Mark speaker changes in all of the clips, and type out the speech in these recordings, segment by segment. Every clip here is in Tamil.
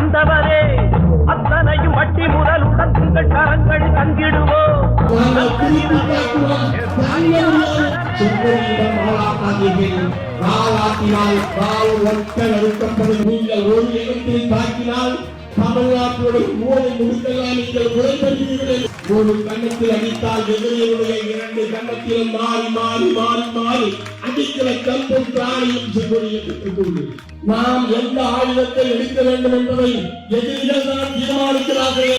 Speaker 1: தந்தவரே அத்தனையும் வட்டி முதலுடன் உங்கள் கரங்கள் தங்கிடுவோம்.
Speaker 2: நீங்கள் ஒரு எழுத்தில் தாக்கினால் தமிழ்நாட்டுடைய மூளை முடித்தெல்லாம் நீங்கள் உடன்படுகிறீர்கள் ஒரு கண்ணத்தில் அடித்தால் எதிரியுடைய இரண்டு கண்ணத்திலும் மாறி மாறி மாறி மாறி அடிக்கிற கம்பும் பிராணியும் செவ்வரியை நாம் எந்த ஆயுதத்தை எடுக்க வேண்டும் என்பதை எதிரிகள் தான் தீர்மானிக்கிறார்கள்.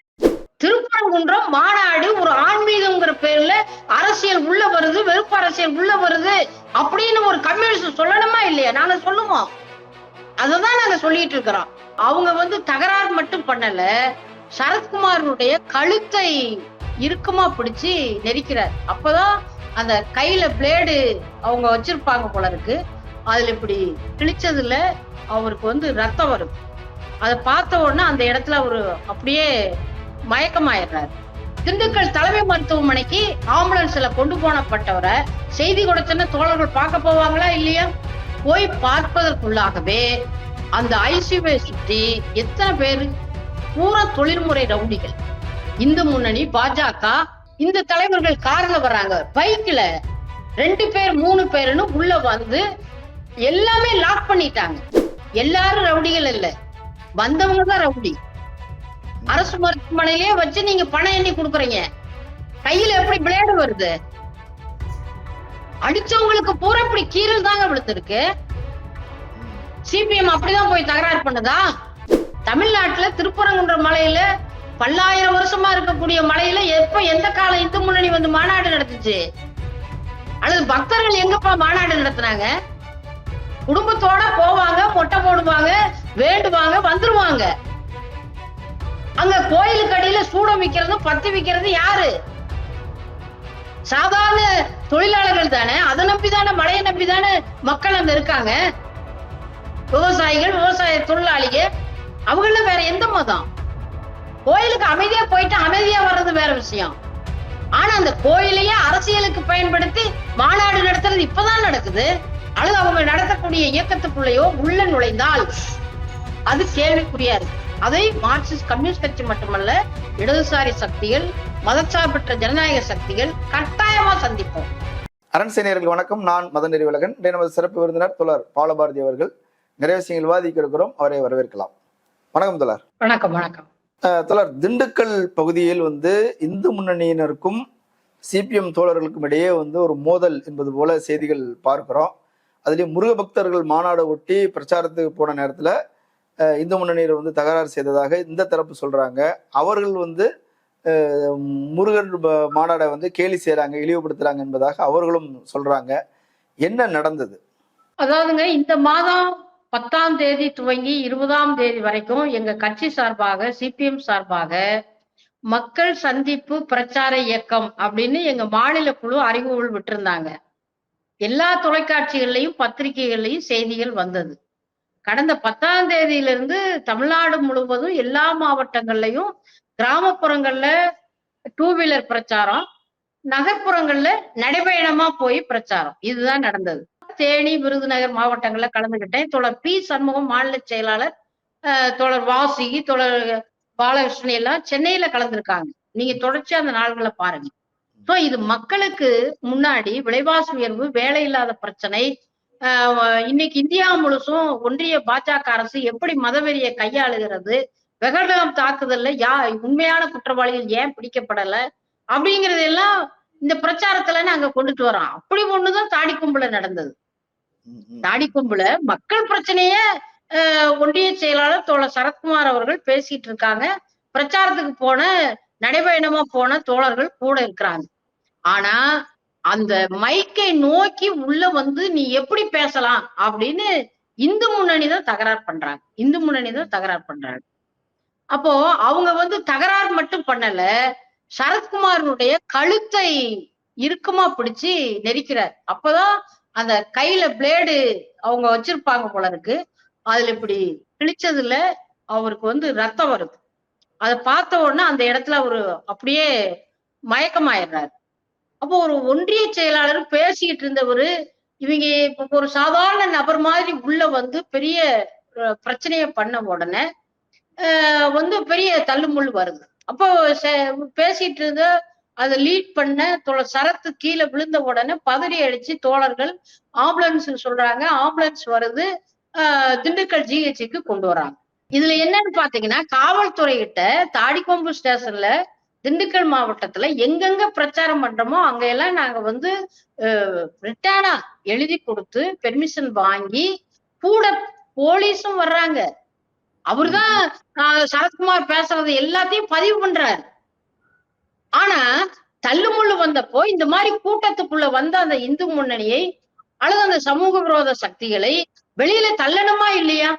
Speaker 3: திருப்பரங்குன்றம் மாநாடு ஒரு ஆன்மீகம்ங்கிற பேர்ல அரசியல் உள்ள வருது வெறுப்பு அரசியல் உள்ள வருது அப்படின்னு ஒரு கம்யூனிஸ்ட் சொல்லணுமா இல்லையா? நாங்க சொல்லுவோம். அததான் நாங்க சொல்லிட்டு இருக்கிறோம். அவங்க வந்து தகராறு மட்டும் பண்ணல சரத்குமாரனுடைய கழுத்தை இறுக்கமா பிடிச்சு நெரிக்கிறார். அப்பதான் அந்த கையில பிளேடு அவங்க வச்சிருப்பாங்க போல இருக்கு. அதுல இப்படி கிழிச்சதுல அவருக்கு வந்து ரத்தம் வரும். அதை பார்த்த உடனே அந்த இடத்துல அவரு அப்படியே மயக்கமாயிடுறாரு. திண்டுக்கல் தலைமை மருத்துவமனைக்கு ஆம்புலன்ஸ்ல கொண்டு போனப்பட்டவரை செய்தி கொடுத்தன தோழர்கள் பார்க்க போவாங்களா இல்லையா? போய் பார்ப்பதற்குள்ளாகவே அந்த ஐசியூவை சுற்றி எத்தனை பேர் பூரா தொழில்முறை ரவுடிகள்? இந்து முன்னணி பாஜக இந்த தலைவர்கள் கார்ல வர்றாங்க. பைக்ல ரெண்டு பேர் மூணு பேருன்னு உள்ள வந்து எல்லாமே லாக் பண்ணிட்டாங்க. எல்லாரும் ரவுடிகள் இல்ல. வந்தவங்க தான் ரவுடி. அரசு மருத்துவமனையிலேயே வச்சு நீங்க பணம் எண்ணி கொடுக்குறீங்க. கையில எப்படி பிளேடு வருது? அடிச்சவங்களுக்கு பூரா இப்படி கீரல் தாங்க விழுத்திருக்கு சிபிஎம் அப்படிதான் போய் தகராறு பண்ணுதா? தமிழ்நாட்டுல திருப்பரங்குன்ற மலையில பல்லாயிரம் வருஷமா இருக்கக்கூடிய மலையில எப்ப எந்த கால இந்து முன்னணி வந்து மாநாடு நடத்துச்சு? அல்லது பக்தர்கள் எங்கப்பா மாநாடு நடத்துனாங்க? குடும்பத்தோட போவாங்க மொட்டை போடுவாங்க வேண்டுவாங்க வந்துருவாங்க. அங்க கோயிலுக்கு அடியில சூடம் விக்கிறதும் பத்தி விக்கிறது யாரு? சாதாரண தொழிலாளர்கள் தானே அதை நம்பி தானே மழையை நம்பி தானே மக்கள் அங்க இருக்காங்க? விவசாயிகள் விவசாய தொழிலாளிக அவங்கள வேற எந்த மதம்? கோயிலுக்கு அமைதியா போயிட்டு அமைதியா வர்றது வேற விஷயம். ஆனா அந்த கோயிலையே அரசியலுக்கு பயன்படுத்தி மாநாடு நடத்துறது இப்பதான் நடக்குது. அல்லது அவங்க நடத்தக்கூடிய இயக்கத்துக்குள்ளேயோ உள்ள நுழைந்தால் அது கேள்விக்குறியா இருக்கு. அதை மார்க்சிஸ்ட் கம்யூனிஸ்ட் கட்சி மட்டுமல்ல இடதுசாரி சக்திகள் மதச்சார்பற்ற ஜனநாயக சக்திகள் கட்டாயமா சந்திப்போம்.
Speaker 4: அரண் சேனியர்கள் வணக்கம். நான் மதன் நெறிவலகன் நமது சிறப்பு விருந்தினர் தோழர் பாலபாரதி அவர்கள். நிறைய விஷயங்கள் விவாதிக்க இருக்கிறோம் அவரை வரவேற்கலாம். வணக்கம் தோழர்.
Speaker 3: வணக்கம் வணக்கம்.
Speaker 4: தோழர் திண்டுக்கல் பகுதியில் வந்து இந்து முன்னணியினருக்கும் சிபிஎம் தோழர்களுக்கும் இடையே வந்து ஒரு மோதல் என்பது போல செய்திகள் பார்க்கிறோம். அதுலேயும் முருக பக்தர்கள் மாநாடு ஒட்டி பிரச்சாரத்துக்கு போன நேரத்தில் இந்து முன்னணியில் வந்து தகராறு செய்ததாக இந்த தரப்பு சொல்றாங்க. அவர்கள் வந்து முருகன் மாநாடை வந்து கேலி செய்றாங்க இழிவுபடுத்துறாங்க என்பதாக அவர்களும் சொல்றாங்க. என்ன நடந்தது?
Speaker 3: அதாவதுங்க இந்த மாதம் பத்தாம் தேதி துவங்கி இருபதாம் தேதி வரைக்கும் எங்க கட்சி சார்பாக சிபிஎம் சார்பாக மக்கள் சந்திப்பு பிரச்சார இயக்கம் அப்படின்னு எங்க மாநில குழு அறிவுகள் விட்டிருந்தாங்க. எல்லா தொலைக்காட்சிகள்லையும் பத்திரிகைகள்லையும் செய்திகள் வந்தது. கடந்த பத்தாம் தேதியிலிருந்து தமிழ்நாடு முழுவதும் எல்லா மாவட்டங்கள்லயும் கிராமப்புறங்கள்ல டூ வீலர் பிரச்சாரம் நகர்ப்புறங்கள்ல நடைபயணமா போய் பிரச்சாரம். இதுதான் நடந்தது. தேனி விருதுநகர் மாவட்டங்கள்ல கலந்துகிட்டேன். தோழர் பி. சண்முகம் மாநில செயலாளர் அஹ், தோழர் வாசுகி தோழர் பாலகிருஷ்ணன் எல்லாம் சென்னையில கலந்துருக்காங்க. நீங்க தொடர்ச்சி அந்த நாள்களை பாருங்க. சோ இது மக்களுக்கு முன்னாடி விலைவாசி உயர்வு வேலை இல்லாத பிரச்சனை ஆஹ் இன்னைக்கு இந்தியா முழுசும் ஒன்றிய பாஜக அரசு எப்படி மதவெறியை கையாளுகிறது வெகடகம் தாக்குதல்ல யா உண்மையான குற்றவாளிகள் ஏன் பிடிக்கப்படல அப்படிங்கறதெல்லாம் இந்த பிரச்சாரத்துல நாங்க கொண்டுட்டு வரோம். அப்படி ஒண்ணுதான் தாடி கும்பல நடந்தது. தாடி கொம்புல மக்கள் பிரச்சனைய ஒன்றிய செயலாளர் தோழர் சரத்குமார் அவர்கள் பேசிட்டு இருக்காங்க. பிரச்சாரத்துக்கு போன நடைபயணமா போன தோழர்கள் கூட இருக்கிறாங்க. ஆனா அந்த மைக்கை நோக்கி உள்ள வந்து நீ எப்படி பேசலாம் அப்படின்னு இந்து முன்னணி தான் தகராறு பண்றாங்க. இந்து முன்னணி தான் தகராறு பண்றாங்க. அப்போ அவங்க வந்து தகராறு மட்டும் பண்ணல சரத்குமாரனுடைய கழுத்தை இறுக்கமா பிடிச்சு நெரிக்கிறார். அப்பதான் அந்த கையில பிளேடு அவங்க வச்சிருப்பாங்க போல இருக்கு. அதுல இப்படி கிழிச்சதுல அவருக்கு வந்து ரத்தம் வருது. அதை பார்த்த உடனே அந்த இடத்துல அவரு அப்படியே மயக்கமாயிடுறாரு. அப்போ ஒரு ஒன்றிய செயலாளர் பேசிக்கிட்டு இருந்தவரு இவங்க இப்போ ஒரு சாதாரண நபர் மாதிரி உள்ள வந்து பெரிய பிரச்சனைய பண்ண உடனே வந்து பெரிய தள்ளுமுள்ளு வருது. அப்போ பேசிட்டு இருந்த அதை லீட் பண்ண தோழ சரத்து கீழே விழுந்த உடனே பதறி அடிச்சு தோழர்கள் ஆம்புலன்ஸ் சொல்றாங்க. ஆம்புலன்ஸ் வருது. ஆஹ் திண்டுக்கல் ஜிஹெச்சுக்கு கொண்டு வராங்க. இதுல என்னன்னு பாத்தீங்கன்னா காவல்துறை கிட்ட தாடிக்கொம்பு ஸ்டேஷன்ல திண்டுக்கல் மாவட்டத்துல எங்கெங்க பிரச்சாரம் பண்றோமோ அங்கெல்லாம் நாங்க வந்து ரிட்டர்னா எழுதி கொடுத்து பெர்மிஷன் வாங்கி கூட போலீஸும் வர்றாங்க. அவர்தான் சரத்குமார் பேசுறது எல்லாத்தையும் பதிவு பண்றாரு. ஆனா தள்ளுமுள்ளு வந்தப்போ இந்த மாதிரி கூட்டத்துக்குள்ள வந்த அந்த இந்து முன்னணியை அல்லது அந்த சமூக விரோத சக்திகளை வெளியில தள்ளணுமா இல்லையா?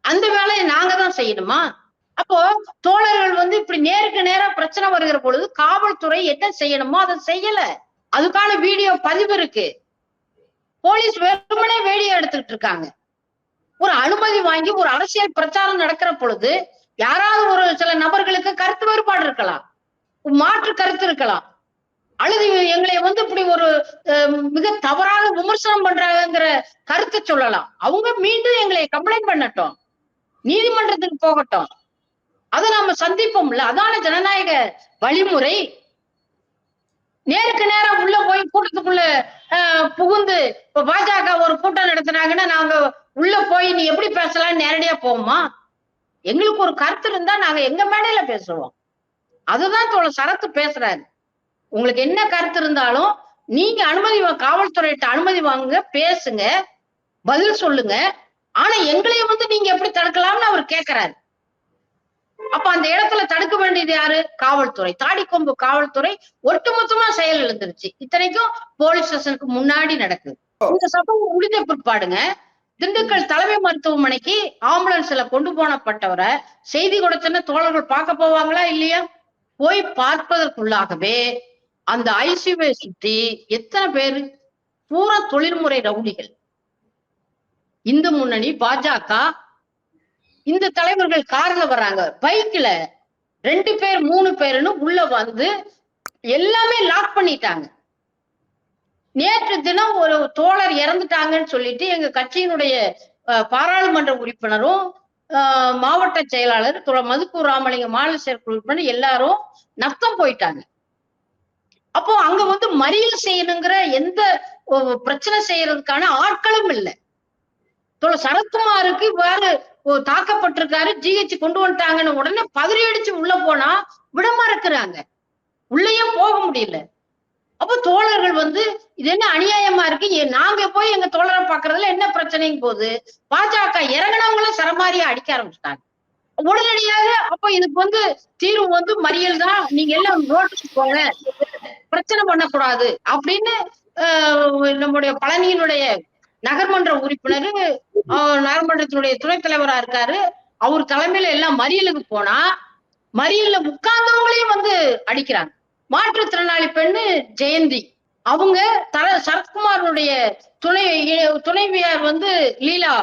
Speaker 3: அந்த வேலையை நாங்க தான் செய்யணுமா? அப்போ தோழர்கள் வந்து இப்படி நேருக்கு நேரா பிரச்சனை வருகிற பொழுது காவல்துறை என்ன செய்யணுமோ அதை செய்யல. அதுக்கான வீடியோ பதிவு இருக்கு. போலீஸ் வெறுமனே வீடியோ எடுத்துட்டு இருக்காங்க. ஒரு அனுமதி வாங்கி ஒரு அரசியல் பிரச்சாரம் நடக்கிற பொழுது யாராவது ஒரு சில நபர்களுக்கு கருத்து வேறுபாடு இருக்கலாம். மாற்று கருத்து இருக்கலாம். அல்லது எங்களை வந்து இப்படி ஒரு மிக தவறான விமர்சனம் பண்றாங்கிற கருத்தை சொல்லலாம். அவங்க மீண்டும் எங்களை கம்ப்ளைண்ட் பண்ணட்டும். நீதிமன்றத்துக்கு போகட்டும். அதை நாம சந்திப்போம்ல. அதான ஜனநாயக வழிமுறை. நேருக்கு நேரம் உள்ள போய் கூட்டத்துக்குள்ள புகுந்து இப்ப பாஜக ஒரு கூட்டம் நடத்தினாங்கன்னா நாங்க உள்ள போய் நீ எப்படி பேசலாம்னு நேரடியா போவோமா? எங்களுக்கு ஒரு கருத்து இருந்தா நாங்க எங்க மேடையில பேசுவோம். அதுதான் தோழ சரத்து பேசுறாரு. உங்களுக்கு என்ன கருத்து இருந்தாலும் நீங்க அனுமதி காவல்துறையிட்ட அனுமதி வாங்குங்க பேசுங்க பதில் சொல்லுங்க. ஆனா எங்களையும் வந்து நீங்க எப்படி தடுக்கலாம்னு அவர் கேக்குறாரு. அப்ப அந்த இடத்துல தடுக்க வேண்டியது யாரு? காவல்துறை. தாடிக்கொம்பு காவல்துறை ஒட்டுமொத்தமா செயல் எழுந்துருச்சு இத்தனைக்கும் போலீஸ் ஸ்டேஷனுக்கு முன்னாடி நடக்குது. இந்த சம்பவம் முடிஞ்ச பிற்பாடுங்க திண்டுக்கல் தலைமை மருத்துவமனைக்கு ஆம்புலன்ஸ்ல கொண்டு போனப்பட்டவரை செய்தி கொடுத்தன தோழர்கள் பார்க்க போவாங்களா இல்லையா? போய் பார்ப்பதற்குள்ளாகவே அந்த ஐசியூவை சுத்தி எத்தனை பேரு பூரா தொழில்முறை ரவுடிகள்? இந்து முன்னணி பாஜக இந்த தலைவர்கள் கார்ல வர்றாங்க. பைக்ல ரெண்டு பேர் மூணு பேருன்னு உள்ள வந்து எல்லாமே லாக் பண்ணிட்டாங்க. நேற்று தினம் ஒரு தோழர் இறந்துட்டாங்கன்னு சொல்லிட்டு எங்க கட்சியினுடைய பாராளுமன்ற உறுப்பினரும் மாவட்ட செயலாளர் துற மதுக்கூர் ராமலிங்க மாநில செயற்குழு எல்லாரும் நத்தம் போயிட்டாங்க. அப்போ அங்க வந்து மறியல் செய்யணுங்கிற எந்த பிரச்சனை செய்யறதுக்கான ஆட்களும் இல்லை. சரத்குமாருக்கு வேற தாக்கப்பட்டிருக்காரு ஜிஹெச் கொண்டு வந்துட்டாங்கன்னு உடனே பதறி அடிச்சு உள்ள போனா விட மறக்கிறாங்க. உள்ளேயும் போக முடியல. அப்ப தோழர்கள் வந்து இது என்ன அநியாயமா இருக்கு? ஏ- நாங்க போய் எங்க தோழரை பாக்குறதுல என்ன பிரச்சனைங்க போகுது? பாஜக இறங்கினவங்களும் சரமாரியா அடிக்க ஆரம்பிச்சிட்டாங்க. உடனடியாக அப்ப இதுக்கு வந்து தீர்வு வந்து மறியல் தான். நீங்க எல்லாம் ரோட்டுக்கு போங்க. பிரச்சனை பண்ணக்கூடாது அப்படின்னு ஆஹ், நம்முடைய பழனியினுடைய நகர்மன்ற உறுப்பினர் நகர்மன்றத்தினுடைய துணைத் தலைவரா இருக்காரு. அவர் தலைமையில எல்லாம் மறியலுக்கு போனா மறியல்ல உட்கார்ந்தவங்களையும் வந்து அடிக்கிறாங்க. மாற்றுத்திறனாளி பெண்ணு ஜெயந்தி. அவங்க தர சரத்குமாரனுடைய துணை துணைவியார் வந்து லீலா.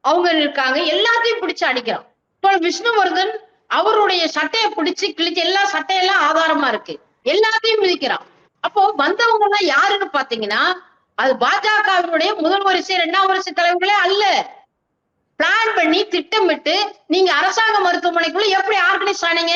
Speaker 3: அவங்க இருக்காங்க. எல்லாத்தையும் பிடிச்சு அடிக்கிறான். இப்போ விஷ்ணுவர்தன் அவருடைய சட்டையை பிடிச்சு கிழிச்சு எல்லா சட்டையெல்லாம் ஆதாரமா இருக்கு. எல்லாத்தையும் மிதிக்கிறான். அப்போ வந்தவங்க எல்லாம் யாருன்னு பாத்தீங்கன்னா அது பாஜகவினுடைய முதல் வரிசை இரண்டாம் வரிசை தலைவர்களே அல்ல. பிளான் பண்ணி திட்டமிட்டு நீங்க அரசாங்க மருத்துவமனைக்குள்ள எப்படி ஆர்கனைஸ் ஆனீங்க?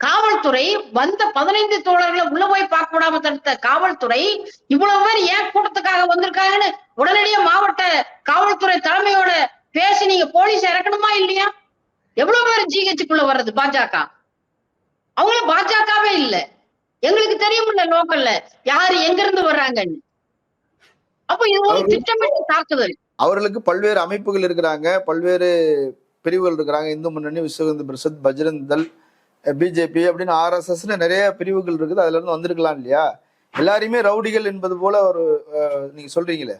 Speaker 3: காவல்துறை வந்த பதினைந்து தோழர்களை உள்ள போய் பார்க்க விடாம தடுத்த காவல்துறை இவ்வளவு பேர் ஏன் கூட்டத்துக்காக வந்திருக்காங்கன்னு உடனடியா மாவட்ட காவல்துறை தலைமையோட பேசி நீங்க போலீஸ் இறக்கணுமா இல்லையா? எவ்வளவு பேர் ஜிஹெச்சுக்குள்ள வர்றது பாஜக? அவங்கள பாஜகவே இல்ல. எங்களுக்கு தெரியும்ல லோக்கல்ல யாரு எங்க இருந்து வர்றாங்கன்னு. அப்ப இது ஒரு திட்டமிட்ட தாக்குதல்.
Speaker 4: அவர்களுக்கு பல்வேறு அமைப்புகள் இருக்கிறாங்க பல்வேறு பிரிவுகள் இருக்கிறாங்க. இந்து முன்னணி விஸ்வ இந்து பரிஷத் பஜ்ரங் தள் பிஜேபி அப்படின்னு ஆர்எஸ்எஸ்னு நிறைய பிரிவுகள் இருக்குது. அதுல இருந்து வந்திருக்கலாம் இல்லையா? எல்லாரையுமே ரவுடிகள் என்பது போல ஒரு நீங்க சொல்றீங்களே?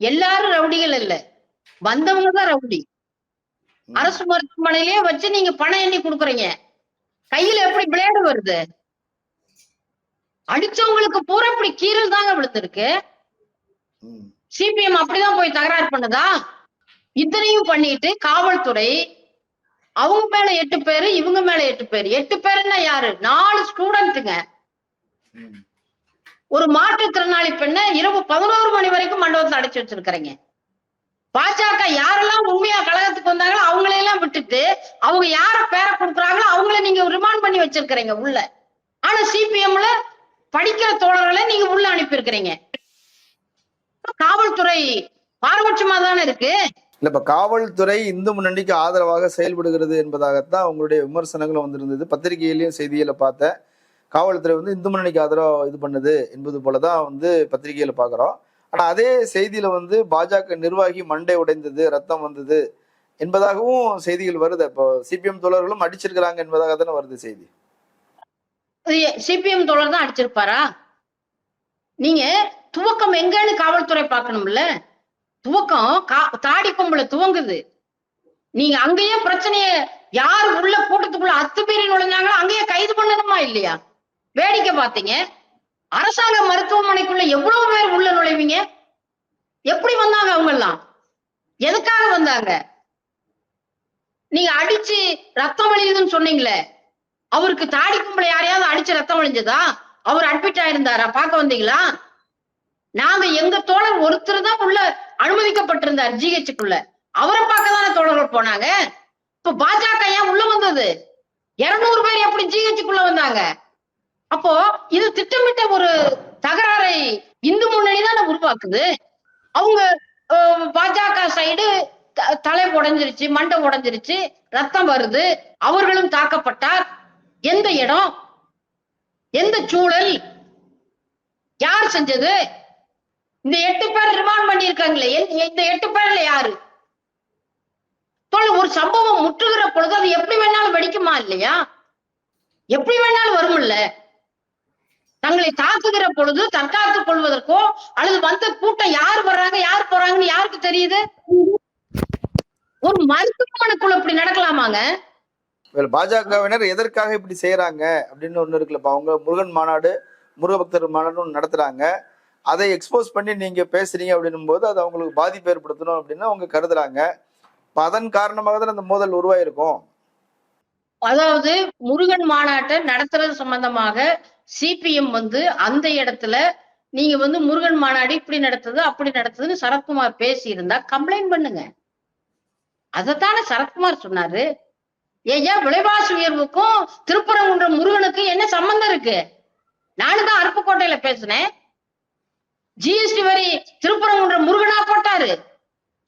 Speaker 3: எல்லாரும் ரவுடிகள் இல்ல வந்தவங்க தான் ரவுடி. அரசு மருத்துவமனையிலேயே வச்சு நீங்க பணம் எண்ணி கொடுக்குறீங்க. கையில எப்படி பிளேடு வருது? அடிச்சவங்களுக்கு பூரா இப்படி கீரல் தாங்க விழுந்திருக்கு. சிபிஎம் அப்படிதான் போய் தகராறு பண்ணுதா? இத்தனையும் பண்ணிட்டு காவல்துறை அவங்க மேல எட்டு பேரு இவங்க மேல எட்டு பேரு. எட்டு பேருன்னா யாரு? நாலு ஸ்டூடெண்ட்டுங்க. ஒரு மாற்றுத்திறனாளி பெண்ணை இரவு பதினோரு மணி வரைக்கும் மண்டபத்துல அடைச்சு வச்சிருக்கிறீங்க. பாஜக யாரெல்லாம் உண்மையா கழகத்துக்கு வந்தாங்களோ அவங்களையெல்லாம் விட்டுட்டு அவங்க யார பேரை கொடுக்குறாங்களோ அவங்கள நீங்க ரிமாண்ட் பண்ணி வச்சிருக்கிறீங்க உள்ள. ஆனா சிபிஎம்ல படிக்கிற தோழர்களை நீங்க உள்ள அனுப்பியிருக்கிறீங்க. காவல்துறை பாரபட்சமா தானே இருக்கு?
Speaker 4: இல்ல இப்ப காவல்துறை இந்து முன்னணிக்கு ஆதரவாக செயல்படுகிறது என்பதாகத்தான் உங்களுடைய விமர்சனங்களும் வந்திருந்தது. பத்திரிகையிலையும் செய்தியில பார்த்தேன் காவல்துறை வந்து இந்து முன்னணிக்கு ஆதரவா இது பண்ணுது என்பது போலதான் வந்து பத்திரிகையில பாக்குறோம் ஆனா அதே செய்தியில வந்து பாஜக நிர்வாகி மண்டை உடைந்தது ரத்தம் வந்தது என்பதாகவும் செய்திகள் வருது. இப்போ சிபிஎம் தோழர்களும் அடிச்சிருக்கிறாங்க என்பதாக தானே வருது செய்தி.
Speaker 3: சிபிஎம் தோழர் தான் அடிச்சிருப்பாரா? நீங்க துவக்கம் எங்கன்னு காவல்துறை பார்க்கணும்ல? துவக்கம் கா- தாடி கொம்புல துவங்குது. நீங்க அங்கேயே பிரச்சனைய யார் உள்ள கூட்டத்துக்குள்ள அத்துமீறி நுழைஞ்சாங்களோ அங்கேயே கைது பண்ணணுமா இல்லையா? வேடிக்கை பார்த்தீங்க. அரசாங்க மருத்துவமனைக்குள்ள எவ்வளவு பேர் உள்ள நுழைவீங்க? எப்படி வந்தாங்க அவங்க எல்லாம் எதுக்காக வந்தாங்க? நீங்க அடிச்சு ரத்தம் வழியுதுன்னு சொன்னீங்களே. அவருக்கு தாடி கும்பல யாரையாவது அடிச்சு ரத்தம் வழிஞ்சதா அவர் அட்மிட் ஆயிருந்தாரா? பார்க்க வந்தீங்களா? நாங்க எங்க தோழர் ஒருத்தர் தான் உள்ள அனுமதிக்கப்பட்டிருந்தார் ஜிஹெச்சுக்குள்ள. அவரை பார்க்க தானே தோழர்கள் போனாங்க? இப்ப பாஜக ஏன் உள்ள வந்தது? இருநூறு பேர் எப்படி ஜிஹெச்சுக்குள்ள வந்தாங்க? அப்போ இது திட்டமிட்ட ஒரு தகராறை இந்து முன்னணி தானே உருவாக்குது? அவங்க பாஜக சைடு தலை உடைஞ்சிருச்சு மண்டை உடைஞ்சிருச்சு ரத்தம் வருது அவர்களும் தாக்கப்பட்டார். எந்த இடம்? எந்த சூழல்? யார் செஞ்சது? இந்த எட்டு பேர் ரிமாண்ட் பண்ணியிருக்காங்களே? இந்த எட்டு பேர்ல யாரு? தோழர், ஒரு சம்பவம் முற்றுகிற பொழுது அது எப்படி வேணாலும் வெடிக்குமா இல்லையா? எப்படி வேணாலும் வரும்ல? தங்களை தாக்குகிற பொழுது தற்காத்துக் கொள்வதற்கோ அல்லது வந்த கூட்டம் யார் வர்றாங்க யார் போறாங்கன்னு யாருக்கு தெரியுது? ஒரு மருத்துவமனைக்குள்ள இப்படி நடக்கலாமாங்க?
Speaker 4: பாஜகவினர் எதற்காக இப்படி செய்யறாங்க அப்படின்னு ஒண்ணு இருக்குல்ல அவங்க முருகன் மாநாடு முருகபக்தர் மாநாடு நடத்துறாங்க. அதை எக்ஸ்போஸ் பண்ணி நீங்கள் பேசுறீங்க அப்படின்னும் போது அது அவங்களுக்கு பாதிப்பு ஏற்படுத்தணும் அப்படின்னு அவங்க கருதுறாங்க. இப்போ அதன் காரணமாக தான் அந்த மோதல் உருவாயிருக்கும்.
Speaker 3: அதாவது முருகன் மாநாட்டை நடத்துறது சம்பந்தமாக சிபிஎம் வந்து அந்த இடத்துல நீங்க வந்து முருகன் மாநாடு இப்படி நடத்துது அப்படி நடத்துதுன்னு சரத்குமார் பேசியிருந்தா கம்ப்ளைண்ட் பண்ணுங்க. அதைத்தானே சரத்குமார் சொன்னாரு. ஏயா விலைவாசி உயர்வுக்கும் திருப்பரங்குன்ற முருகனுக்கும் என்ன சம்பந்தம் இருக்கு? நானும் தான் அருப்புக்கோட்டையில பேசினேன். ஜிஎஸ்டி வரி திருப்பரங்குன்ற முருகனா போட்டாரு.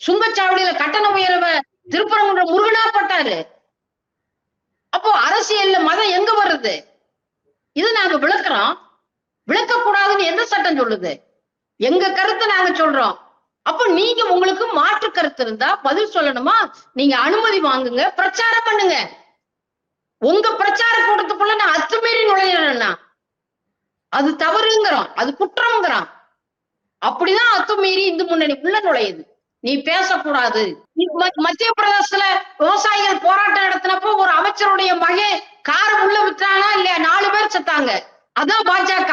Speaker 3: சுங்கச்சாவடியில கட்டண உயர்வை திருப்பரங்குன்ற முருகனா போட்டாரு. அப்போ அரசியல்ல மதம் எங்க வருது? இது நாங்க விளக்குறோம். விளக்க கூடாதுன்னு எந்த சட்டம் சொல்லுது? எங்க கருத்தை நாங்க சொல்றோம். அப்போ நீங்க உங்களுக்கு மாற்று கருத்து இருந்தா பதில் சொல்லணுமா? நீங்க அனுமதி வாங்குங்க பிரச்சாரம் பண்ணுங்க. உங்க பிரச்சார கூட்டத்துக்குள்ள நான் அத்துமீறி நுழையிறேன்னா அது தவறுங்கிறோம் அது குற்றம்ங்கிறோம். அப்படிதான் அத்துமீறி இந்து முன்னணி உள்ள நுழையுது. நீ பேசக்கூடாது. நீ மத்திய பிரதேசத்துல விவசாயிகள் போராட்டம் நடத்தினப்போ ஒரு அமைச்சருடைய மகன் கார் உள்ள விட்டானா இல்லையா? நாலு பேர் செத்தாங்க. அதான் பாஜக.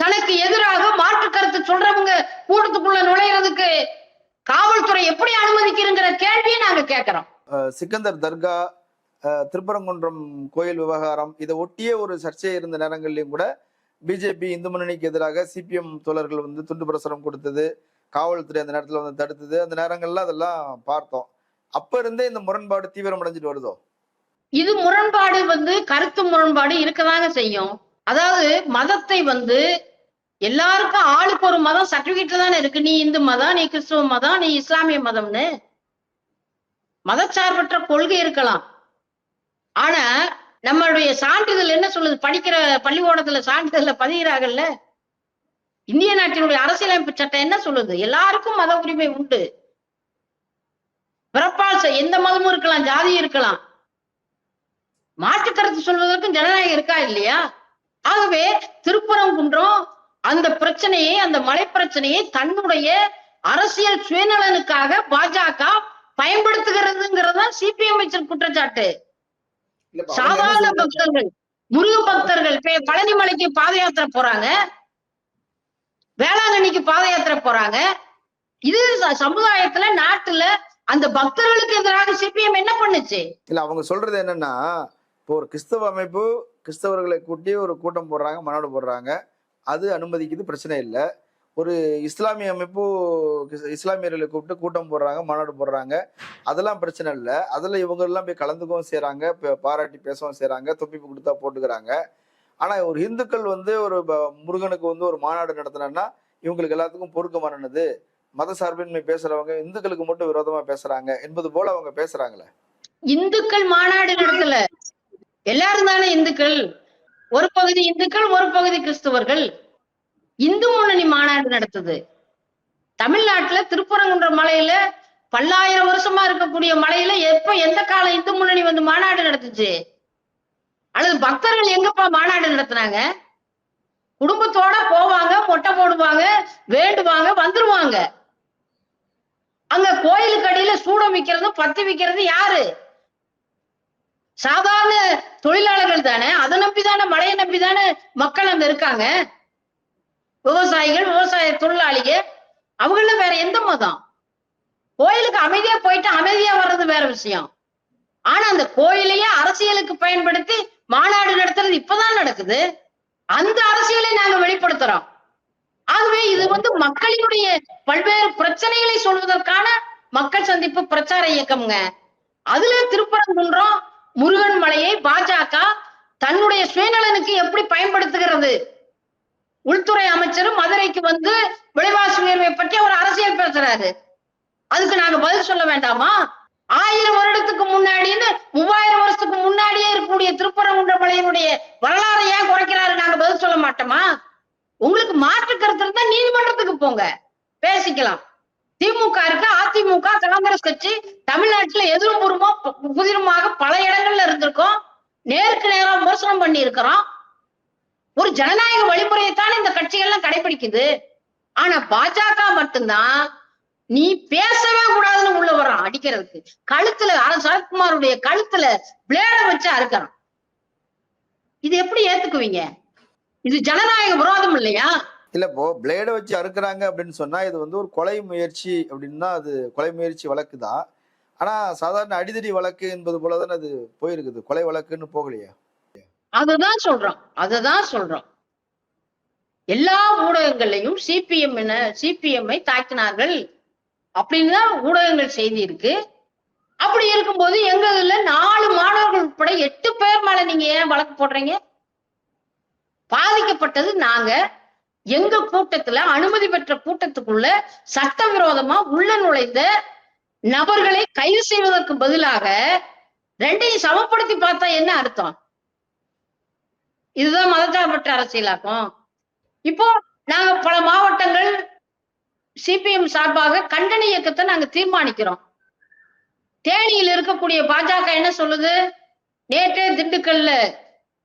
Speaker 3: தனக்கு எதிராக மாற்று கருத்து சொல்றவங்க கூட்டத்துக்குள்ள நுழையிறதுக்கு காவல்துறை எப்படி அனுமதிக்கிறங்கிற கேள்வியை நாங்க கேட்கிறோம்
Speaker 4: சிக்கந்தர் தர்கா திருப்பரங்குன்றம் கோயில் விவகாரம் இதை ஒட்டியே ஒரு சர்ச்சை இருந்த நேரங்கள்லயும் கூட பிஜேபி இந்து முன்னணிக்கு எதிராக சிபிஎம் தோழர்கள் வந்து துண்டு பிரசுரம் கொடுத்தது காவல்துறை அந்த நேரத்துல வந்து தடுத்தது அந்த நேரங்கள்ல அதெல்லாம் பார்த்தோம். அப்ப இருந்தே இந்த முரண்பாடு தீவிரம் அடைஞ்சிட்டு வருதோ?
Speaker 3: இது முரண்பாடு வந்து கருத்து முரண்பாடு இருக்கதாங்க செய்யும். அதாவது மதத்தை வந்து எல்லாருக்கும் ஆளுக்கு ஒரு மதம் சர்டிபிகேட்ல தானே இருக்கு. நீ இந்து மதம் நீ கிறிஸ்துவ மதம் நீ இஸ்லாமிய மதம்னு. மதச்சார்பற்ற கொள்கை இருக்கலாம். ஆனா நம்மளுடைய சான்றிதழ் என்ன சொல்லுது? படிக்கிற பள்ளிக்கூடத்துல சான்றிதழ்ல பதிகிறாங்கல்ல இந்திய நாட்டினுடைய அரசியலமைப்பு சட்டம் என்ன சொல்லுது? எல்லாருக்கும் மத உரிமை உண்டு. பிறப்பால் எந்த மதமும் இருக்கலாம் ஜாதி இருக்கலாம். மாற்று கருத்து சொல்வதற்கும் ஜனநாயகம் இருக்கா இல்லையா? ஆகவே திருப்பரங்குன்றம் அந்த பிரச்சனையை அந்த மலை பிரச்சனையை தன்னுடைய அரசியல் சுயநலனுக்காக பாஜக பயன்படுத்துகிறதுங்கிறது தான் சிபிஎம் அமைச்சர் குற்றச்சாட்டு
Speaker 4: இல்ல இப்ப அவங்க என்ன
Speaker 3: சாதாரண? பக்தர்கள் முருக பக்தர்கள் பே- பழனி மலைக்கு பாத யாத்திரை போறாங்க. வேளாங்கண்ணிக்கு பாத யாத்திரை போறாங்க. இது சமுதாயத்துல நாட்டுல அந்த பக்தர்களுக்கு எதிராக சிபிஎம் என்ன பண்ணுச்சு?
Speaker 4: இல்ல அவங்க சொல்றது என்னன்னா இப்போ ஒரு கிறிஸ்தவ அமைப்பு கிறிஸ்தவர்களை கூட்டி ஒரு கூட்டம் போடுறாங்க மாநாடு போடுறாங்க. அது அனுமதிக்குது பிரச்சனை இல்லை. ஒரு இஸ்லாமிய அமைப்பு இஸ்லாமியர்களை கூப்பிட்டு கூட்டம் போடுறாங்க மாநாடு போடுறாங்க. அதெல்லாம் பிரச்சனை இல்லை. அதில் இவங்கெல்லாம் போய் கலந்துக்கவும் செய்கிறாங்க பாராட்டி பேசவும் செய்றாங்க தொப்பி கொடுத்தா போட்டுக்கிறாங்க. ஆனா ஒரு இந்துக்கள் வந்து ஒரு ப- முருகனுக்கு வந்து ஒரு மாநாடு நடத்தினேன்னா இவங்களுக்கு எல்லாத்துக்கும் பொறுக்கமானது மத சார்பின்மை பேசுறவங்க இந்துக்களுக்கு மட்டும் விரோதமா பேசுறாங்க என்பது போல அவங்க பேசுறாங்களே.
Speaker 3: இந்துக்கள் மாநாடு நடத்தல. எல்லாரும் தானே இந்துக்கள். ஒரு பகுதி இந்துக்கள் ஒரு பகுதி கிறிஸ்தவர்கள். இந்து முன்னணி மாநாடு நடத்துது. தமிழ்நாட்டுல திருப்பரங்குன்ற மலையில பல்லாயிரம் வருஷமா இருக்கக்கூடிய மலையில எப்ப எந்த காலம் இந்து முன்னணி வந்து மாநாடு நடத்துச்சு? அல்லது பக்தர்கள் எங்கப்பா மாநாடு நடத்துனாங்க? குடும்பத்தோட போவாங்க மொட்டை போடுவாங்க வேண்டுவாங்க வந்துருவாங்க. அங்க கோயிலுக்கு அடியில சூடம் விக்கிறது பத்து விக்கிறது யாரு? சாதாரண தொழிலாளர்கள் தானே. அதை நம்பி தானே மழையை நம்பி தானே மக்கள் அங்க இருக்காங்க. விவசாயிகள் விவசாய தொழிலாளிக அவங்கள வேற எந்த மதம்? கோயிலுக்கு அமைதியா போயிட்டு அமைதியா வர்றது வேற விஷயம். ஆனா அந்த கோயிலையே அரசியலுக்கு பயன்படுத்தி மாநாடு நடத்துறது இப்பதான் நடக்குது. அந்த அரசியலை நாங்க வெளிப்படுத்துறோம். ஆகவே இது வந்து மக்களினுடைய பல்வேறு பிரச்சனைகளை சொல்வதற்கான மக்கள் சந்திப்பு பிரச்சார இயக்கம்ங்க. அதுல திருப்பரங்குன்றம் முருகன் மலையை பாஜக தன்னுடைய சுயநலனுக்கு எப்படி பயன்படுத்துகிறது? உள்துறை அமைச்சரும் மதுரைக்கு வந்து விலைவாசி உயர்வை பற்றி ஒரு அரசியல் பேசுறாரு. அதுக்கு நாங்க பதில் சொல்ல வேண்டாமா? ஆயிரம் வருடத்துக்கு முன்னாடின்னு மூவாயிரம் வருஷத்துக்கு முன்னாடியே இருக்கக்கூடிய திருப்பரங்குன்ற மலையினுடைய வரலாறை ஏன் குறைக்கிறாரு நாங்க பதில் சொல்ல மாட்டோமா? உங்களுக்கு மாற்று கருத்து இருந்தா நீதிமன்றத்துக்கு போங்க. பேசிக்கலாம். திமுக இருக்கு அதிமுக காங்கிரஸ் கட்சி தமிழ்நாட்டுல எதிரும் புறமோ புதிருமாக பல இடங்கள்ல இருந்திருக்கோம். நேருக்கு நேரம் விமர்சனம் பண்ணி இருக்கிறோம் ஒரு ஜனநாயக வழிமுறையைத்தான் இந்த கட்சிகள்லாம் கடைபிடிக்குது. ஆனா பாஜக மட்டும்தான் நீ பேசவே கூடாதுன்னு உள்ள வர்றான் அடிக்கிறதுக்கு. கழுத்துல அர சரத்குமாருடைய கழுத்துல பிளேட வச்சு அறுக்கிறான். இது எப்படி ஏத்துக்குவீங்க? இது ஜனநாயக விரோதம் இல்லையா?
Speaker 4: இல்ல இப்போ பிளேடை வச்சு அறுக்குறாங்க அப்படின்னு சொன்னா இது வந்து ஒரு கொலை முயற்சி அப்படின்னு தான் அது கொலை முயற்சி வழக்கு தான் ஆனா சாதாரண அடிதடி வழக்கு என்பது போலதான் அது போயிருக்குது. கொலை வழக்குன்னு போகலையா.
Speaker 3: அதுதான் சொல்றோம். அததான் சொல்றோம். எல்லா ஊடகங்கள்லையும் சிபிஎம் சிபிஎம்ஐ தாக்கினார்கள் அப்படின்னு தான் ஊடகங்கள் செய்தி இருக்கு. அப்படி இருக்கும்போது எங்க இதுல நாலு மாணவர்கள் உட்பட எட்டு பேர் மேல நீங்க ஏன் வழக்கு போடுறீங்க? பாதிக்கப்பட்டது நாங்க. எங்க கூட்டத்துல அனுமதி பெற்ற கூட்டத்துக்குள்ள சட்டவிரோதமா உள்ள நுழைந்த நபர்களை கைது செய்வதற்கு பதிலாக ரெண்டையும் சமப்படுத்தி பார்த்தா என்ன அர்த்தம்? இதுதான் மதச்சார்பற்ற அரசியலாக்கும். இப்போ நாங்க பல மாவட்டங்கள் சிபிஎம் சார்பாக கண்டன இயக்கத்தை நாங்க தீர்மானிக்கிறோம். தேனியில் இருக்கக்கூடிய பாஜக என்ன சொல்லுது? நேற்றே திண்டுக்கல்ல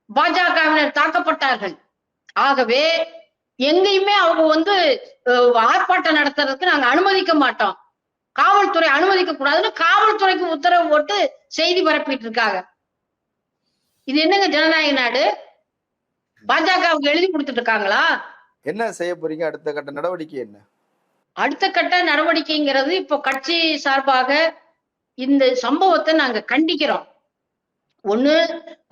Speaker 3: பாஜகவினர் தாக்கப்பட்டார்கள். ஆகவே எங்கேயுமே அவங்க வந்து ஆர்ப்பாட்டம் நடத்துறதுக்கு நாங்க அனுமதிக்க மாட்டோம். காவல்துறை அனுமதிக்க கூடாதுன்னு காவல்துறைக்கு உத்தரவு போட்டு செய்தி பரப்பிட்டு இருக்காங்க. இது என்னங்க ஜனநாயக நாடு? பாஜகவுக்கு எழுதி கொடுத்துட்டு இருக்காங்களா?
Speaker 4: என்ன செய்ய போறீங்க? அடுத்த கட்ட நடவடிக்கை என்ன?
Speaker 3: அடுத்த கட்ட நடவடிக்கைங்கிறது இப்போ கட்சி சார்பாக இந்த சம்பவத்தை நாங்க கண்டிக்கிறோம். ஒண்ணு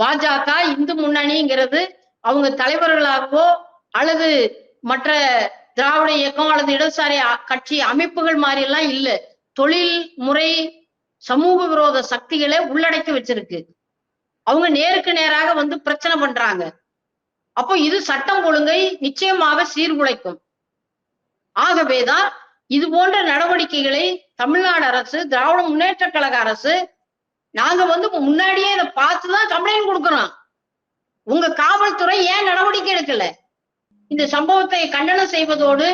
Speaker 3: பாஜக இந்து முன்னணிங்கிறது அவங்க தலைவர்களாகவோ அல்லது மற்ற திராவிட இயக்கம் அல்லது இடதுசாரி கட்சி அமைப்புகள் மாதிரி எல்லாம் இல்ல. தொழில் முறை சமூக விரோத சக்திகளை உள்ளடக்கி வச்சிருக்கு. அவங்க நேருக்கு நேராக வந்து பிரச்சனை பண்றாங்க. அப்போ இது சட்டம் ஒழுங்கை நிச்சயமாக சீர்குலைக்கும். ஆகவேதான் இது போன்ற நடவடிக்கைகளை தமிழ்நாடு அரசு திராவிட முன்னேற்ற கழக அரசு நாங்க வந்து முன்னாடியே இதை பார்த்துதான் கம்ப்ளைண்ட் கொடுக்குறோம். உங்க காவல்துறை ஏன் நடவடிக்கை எடுக்கல? இந்த சம்பவத்தை கண்டனம் செய்வதோடு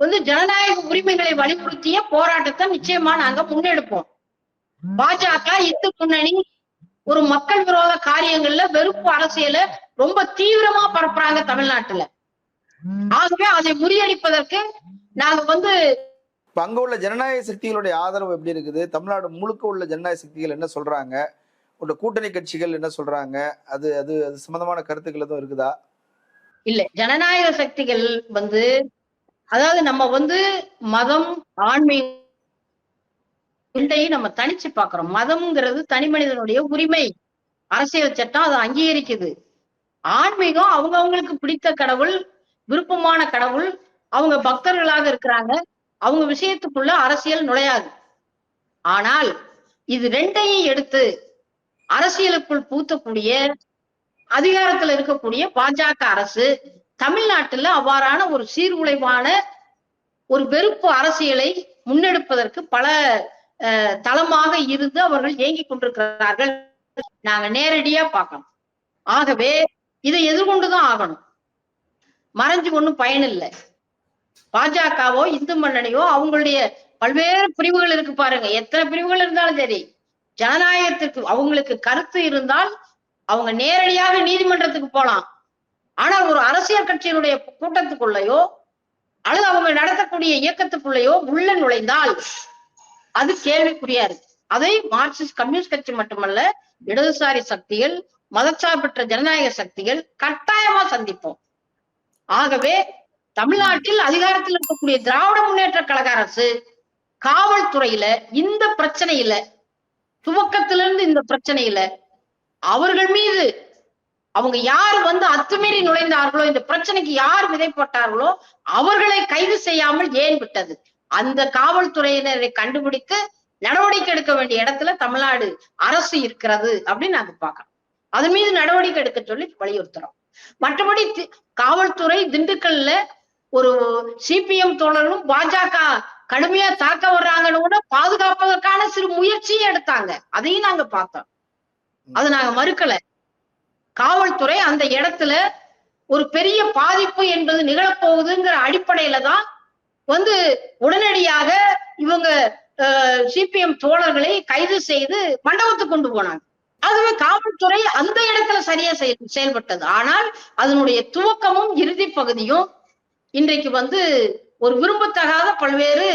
Speaker 3: வந்து ஜனநாயக உரிமைகளை வலியுறுத்திய போராட்டத்தை நிச்சயமா நாங்க முன்னெடுப்போம். பாஜக இந்து முன்னணி ஒரு மக்கள் விரோத காரியங்கள்ல வெறுப்பு அரசியலை ரொம்ப தீவிரமா பரப்புறாங்க தமிழ்நாட்டுல. ஆகவே அதை முறியடிப்பதற்கு நாங்க வந்து
Speaker 4: அங்க உள்ள ஜனநாயக சக்திகளுடைய ஆதரவு எப்படி இருக்குது? தமிழ்நாடு முழுக்க உள்ள ஜனநாயக சக்திகள் என்ன சொல்றாங்க? உள்ள கூட்டணி கட்சிகள் என்ன சொல்றாங்க? அது அது அது சம்பந்தமான கருத்துக்கள் எதுவும் இருக்குதா?
Speaker 3: இல்ல. ஜனநாயக சக்திகள் வந்து அதாவது நம்ம வந்து மதம் ரெண்டையும் நம்ம தனிச்சு பாக்குறோம் மதம்ங்கிறது தனி மனிதனுடைய உரிமை. அரசியல் சட்டம் அதை அங்கீகரிக்குது. ஆன்மீகம் அவங்க அவங்களுக்கு பிடித்த கடவுள் விருப்பமான கடவுள் அவங்க பக்தர்களாக இருக்கிறாங்க. அவங்க விஷயத்துக்குள்ள அரசியல் நுழையாது. ஆனால் இது ரெண்டையும் எடுத்து அரசியலுக்குள் பூத்தக்கூடிய அதிகாரத்துல இருக்கக்கூடிய பாஜக அரசு தமிழ்நாட்டுல அவ்வாறான ஒரு சீர்குலைவான ஒரு வெறுப்பு அரசியலை முன்னெடுப்பதற்கு பல தளமாக இருந்து அவர்கள் இயங்கிக் கொண்டிருக்கிறார்கள். நாங்க நேரடியா பார்க்கணும். ஆகவே இதை எதிர்கொண்டுதான் ஆகணும். மறைஞ்சு ஒண்ணும் பயன் இல்லை. பாஜகவோ இந்து மன்னனையோ அவங்களுடைய பல்வேறு பிரிவுகள் இருக்கு பாருங்க. எத்தனை பிரிவுகள் இருந்தாலும் சரி ஜனநாயகத்திற்கு அவங்களுக்கு கருத்து இருந்தால் அவங்க நேரடியாக நீதிமன்றத்துக்கு போலாம் ஆனா ஒரு அரசியல் கட்சியினுடைய கூட்டத்துக்குள்ளேயோ அல்லது அவங்க நடத்தக்கூடிய இயக்கத்துக்குள்ளேயோ உள்ள நுழைந்தால் அது கேள்விக்குறியா இருக்கு. அதை மார்க்சிஸ்ட் கம்யூனிஸ்ட் கட்சி மட்டுமல்ல இடதுசாரி சக்திகள் மதச்சார்பற்ற ஜனநாயக சக்திகள் கட்டாயமா சந்திப்போம். ஆகவே தமிழ்நாட்டில் அதிகாரத்தில் இருக்கக்கூடிய திராவிட முன்னேற்ற கழக அரசு காவல்துறையில இந்த பிரச்சனையில துவக்கத்திலிருந்து இந்த பிரச்சனையில அவர்கள் மீது அவங்க யார் வந்து அத்துமீறி நுழைந்தார்களோ இந்த பிரச்சனைக்கு யார் விதை போட்டார்களோ அவர்களை கைது செய்யாமல் ஏன் விட்டது? அந்த காவல்துறையினரை கண்டுபிடித்து நடவடிக்கை எடுக்க வேண்டிய இடத்துல தமிழ்நாடு அரசு இருக்கிறது அப்படின்னு நாங்க பார்க்கறோம். அது மீது நடவடிக்கை எடுக்க சொல்லி வலியுறுத்துறோம். மற்றபடி காவல்துறை திண்டுக்கல்ல ஒரு சிபிஎம் தோழர்களும் பாஜக கடுமையா தாக்க வர்றாங்கன்னு கூட பாதுகாப்பதற்கான சிறு முயற்சியை எடுத்தாங்க. அதையும் நாங்க பார்த்தோம். அது நாங்க மறுக்கல. காவல்துறை அந்த இடத்துல ஒரு பெரிய பாதிப்பு என்பது நிகழப்போகுதுங்கிற அடிப்படையில தான் வந்து உடனடியாக இவங்க சிபிஎம் தோழர்களை கைது செய்து மண்டபத்துக்கு கொண்டு போனாங்க. அதுவே காவல்துறை அந்த இடத்துல சரியா செயல் செயல்பட்டது. ஆனால் அதனுடைய துவக்கமும் இறுதி பகுதியும் இன்றைக்கு வந்து ஒரு விரும்பத்தகாத பல்வேறு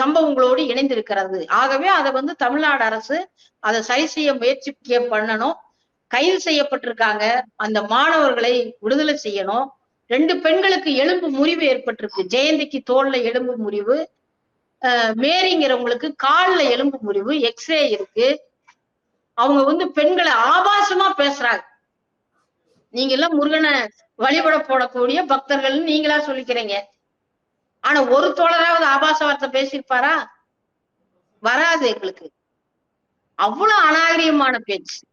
Speaker 3: சம்பவங்களோடு இணைந்திருக்கிறது. ஆகவே அதை வந்து தமிழ்நாடு அரசு அதை சரி செய்ய முயற்சி பண்ணணும். கைது செய்யப்பட்டிருக்காங்க. அந்த மாணவர்களை விடுதலை செய்யணும். ரெண்டு பெண்களுக்கு எலும்பு முறிவு ஏற்பட்டிருக்கு. ஜெயந்திக்கு தோல்ல எலும்பு முறிவு. அஹ், மேரிங்கிறவங்களுக்கு கால்ல எலும்பு முறிவு. எக்ஸ்ரே இருக்கு. அவங்க வந்து பெண்களை ஆபாசமா பேசுறாங்க. நீங்க எல்லாம் முருகனை வழிபட போடக்கூடிய பக்தர்கள் நீங்களா சொல்லிக்கிறீங்க. ஆனா ஒரு தோழராவது ஆபாச வார்த்தை பேசியிருப்பாரா? வராது எங்களுக்கு. அவ்வளவு அநாகரிகமான பேச்சு.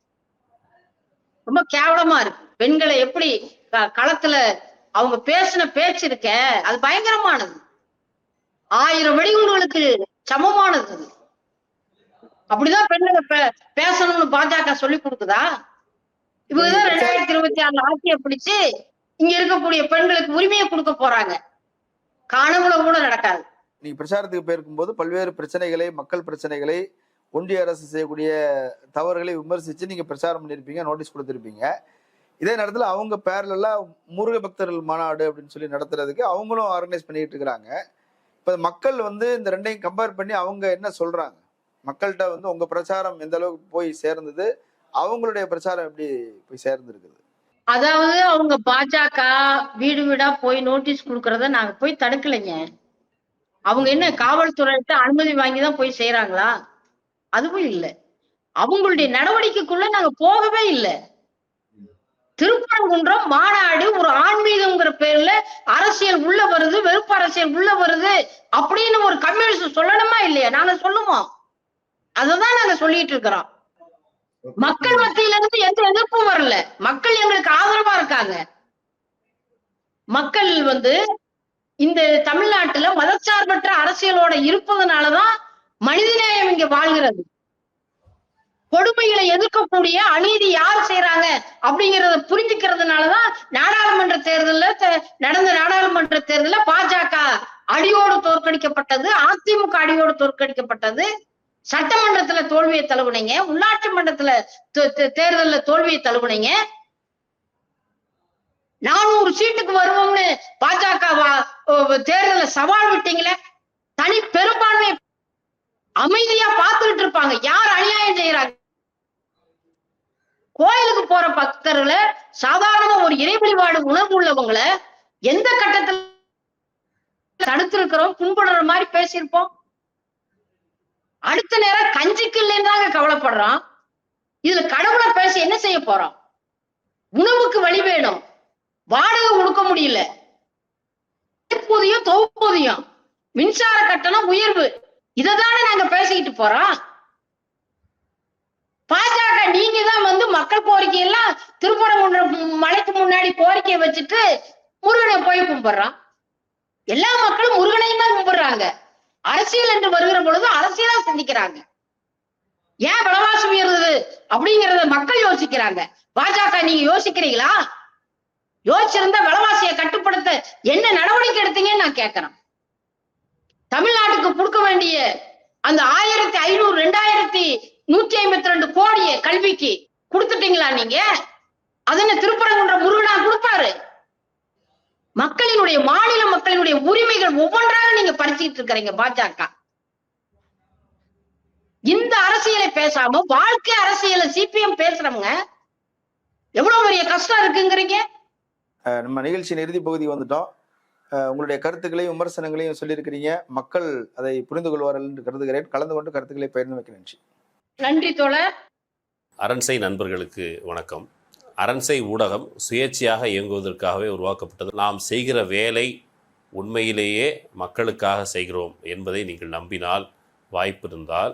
Speaker 3: ரொம்ப கேவலமா இருக்கு. பெண்களை எப்படி க- களத்துல அவங்க பேசின பேச்சு இருக்க அது பயங்கரமானது. ஆயிரம் வெடிகுண்டுகளுக்கு சமமானது அப்படிதான் பெண்களை பே- பேசணும்னு பாஜக சொல்லி கொடுக்குதா? இவங்கதான் ரெண்டாயிரத்தி இருபத்தி ஆறுல ஆட்சியை பிடிச்சு இங்க இருக்கக்கூடிய பெண்களுக்கு உரிமையை கொடுக்க போறாங்க. காணவுல கூட நடக்காது.
Speaker 4: நீங்க பிரச்சாரத்துக்கு போயிருக்கும்போது பல்வேறு பிரச்சனைகளை மக்கள் பிரச்சனைகளை ஒன்றிய அரசு செய்யக்கூடிய தவறுகளை விமர்சிச்சு நீங்க பிரச்சாரம் பண்ணியிருப்பீங்க நோட்டீஸ் கொடுத்திருப்பீங்க. இதே நேரத்துல அவங்க பேரலா முருக பக்தர்கள் மாநாடு அப்படின்னு சொல்லி நடத்துறதுக்கு அவங்களும் ஆர்கனைஸ் பண்ணிட்டு இருக்கிறாங்க. இப்ப மக்கள் வந்து இந்த ரெண்டையும் கம்பேர் பண்ணி அவங்க என்ன சொல்றாங்க? மக்கள்கிட்ட வந்து உங்க பிரச்சாரம் எந்த அளவுக்கு போய் சேர்ந்தது? அவங்களுடைய பிரச்சாரம் எப்படி போய் சேர்ந்திருக்குது?
Speaker 3: அதாவது அவங்க பாஜக வீடு வீடா போய் நோட்டீஸ் கொடுக்கறத நாங்க போய் தடுக்கலைங்க. அவங்க என்ன காவல்துறையிட்ட அனுமதி வாங்கி தான் போய் செய்யறாங்களா அதுவும் இல்லை. அவங்களுடைய நடவடிக்கைக்குள்ள நாங்க போகவே இல்லை. திருப்பரங்குன்றம் மாநாடு ஒரு ஆன்மீகம்ங்கிற பேர்ல அரசியல் உள்ள வருது வெறுப்பு அரசியல் உள்ள வருது அப்படின்னு ஒரு கம்யூனிஸ்ட் சொல்லணுமா இல்லையா? நாங்க சொல்லுவோம். அததான் நாங்க சொல்லிட்டு இருக்கிறோம். மக்கள் மத்தியில இருந்து எந்த எதிர்ப்பும் வரல. மக்கள் எங்களுக்கு ஆதரவா இருக்காங்க. மக்கள் வந்து இந்த தமிழ்நாட்டுல மதச்சார்பற்ற அரசியலோட இருப்பதனாலதான் மனிதநேயம் இங்க வாழ்கிறது. கொடுமைகளை எதிர்க்கக்கூடிய அநீதி யார் செய்யறாங்க அப்படிங்கறத புரிஞ்சுக்கிறதுனாலதான் நாடாளுமன்ற தேர்தல்ல நடந்த நாடாளுமன்ற தேர்தல்ல பாஜக அடியோடு தோற்கடிக்கப்பட்டது அதிமுக அடியோடு தோற்கடிக்கப்பட்டது. சட்டமன்றத்துல தோல்வியை தழுவுனீங்க உள்ளாட்சி மன்றத்துல தே- தேர்தல்ல தோல்வியை தழுவுனீங்க. நானூறு சீட்டுக்கு வருவோம்னு பாஜக தேர்தல தேர்தல்ல சவால் விட்டீங்களே தனி பெரும்பான்மை அமைதியா பார்த்துக்கிட்டு இருப்பாங்க. யார் அநியாயம் செய்யறாங்க கோயிலுக்கு போற பக்தர்களை சாதாரணமா ஒரு இறைவழிபாடு உணர்வு உள்ளவங்களை எந்த கட்டத்துல தடுத்திருக்கிறோம் புண்படுற மாதிரி பேசியிருப்போம். லாஜிக் நேரம் கஞ்சிக்கு இல்லைன்னு இதுல கடவுளை பேசி என்ன செய்ய போறோம்? உணவுக்கு வழி வேணும். வாடகை கொடுக்க முடியல. எடுப்பூதியம் தொகுப்பூதியம் மின்சார கட்டணம் உயர்வு. இததானே நாங்க பேசிக்கிட்டு போறோம். பாஜக நீங்க தான் வந்து மக்கள் கோரிக்கை எல்லாம் திருப்பரங்குன்றம் மலைக்கு முன்னாடி கோரிக்கையை வச்சுட்டு முருகனை போய் கும்பிடுறான் எல்லா மக்களும் முருகனையும் தான் கும்பிடுறாங்க. அரசியல் என்று வருகிற பொழுது அரசியலா சிந்திக்கிறாங்க. ஏன் விலைவாசி உயர்ந்தது? அப்படிங்கறத மக்கள் யோசிக்கிறாங்க. பாஜக நீங்க யோசிக்கிறீங்களா? யோசிச்சிருந்தா விலைவாசியை கட்டுப்படுத்த என்ன நடவடிக்கை எடுத்தீங்கன்னு நான் கேட்கிறேன். தமிழ்நாட்டுக்கு கொடுக்க வேண்டிய அந்த ஆயிரத்தி ஐநூறு ரெண்டாயிரத்தி நூத்தி ஐம்பத்தி ரெண்டு கோடியை கல்விக்கு கொடுத்துட்டீங்களா நீங்க? அதனை திருப்பரங்குன்ற முருகனா கொடுப்பாரு? மக்களினுடைய மாநில மக்களினுடைய உரிமைகள் ஒவ்வொன்றாக நீங்க பறிச்சுக்கிட்டு இருக்கிறீங்க பாஜக. இந்த அரசியலை பேசாம வாழ்க்கை அரசியலை சிபிஎம் பேசுறவங்க எவ்வளவு பெரிய கஷ்டம் இருக்குங்கிறீங்க?
Speaker 4: நம்ம நிகழ்ச்சியின் இறுதி பகுதி வந்துட்டோம். உங்களுடைய கருத்துக்களையும் விமர்சனங்களையும் சொல்லியிருக்கிறீங்க. மக்கள் அதை புரிந்து கொள்வார்கள் என்று கருதுகிறேன். கலந்து கொண்டு கருத்துக்களை பகிர்ந்து வைக்க நன்றி.
Speaker 3: நன்றி தோழர்.
Speaker 5: அரண்சை நண்பர்களுக்கு வணக்கம். அரண்சை ஊடகம் சுயேட்சையாக இயங்குவதற்காகவே உருவாக்கப்பட்டது. நாம் செய்கிற வேலை உண்மையிலேயே மக்களுக்காக செய்கிறோம் என்பதை நீங்கள் நம்பினால் வாய்ப்பு இருந்தால்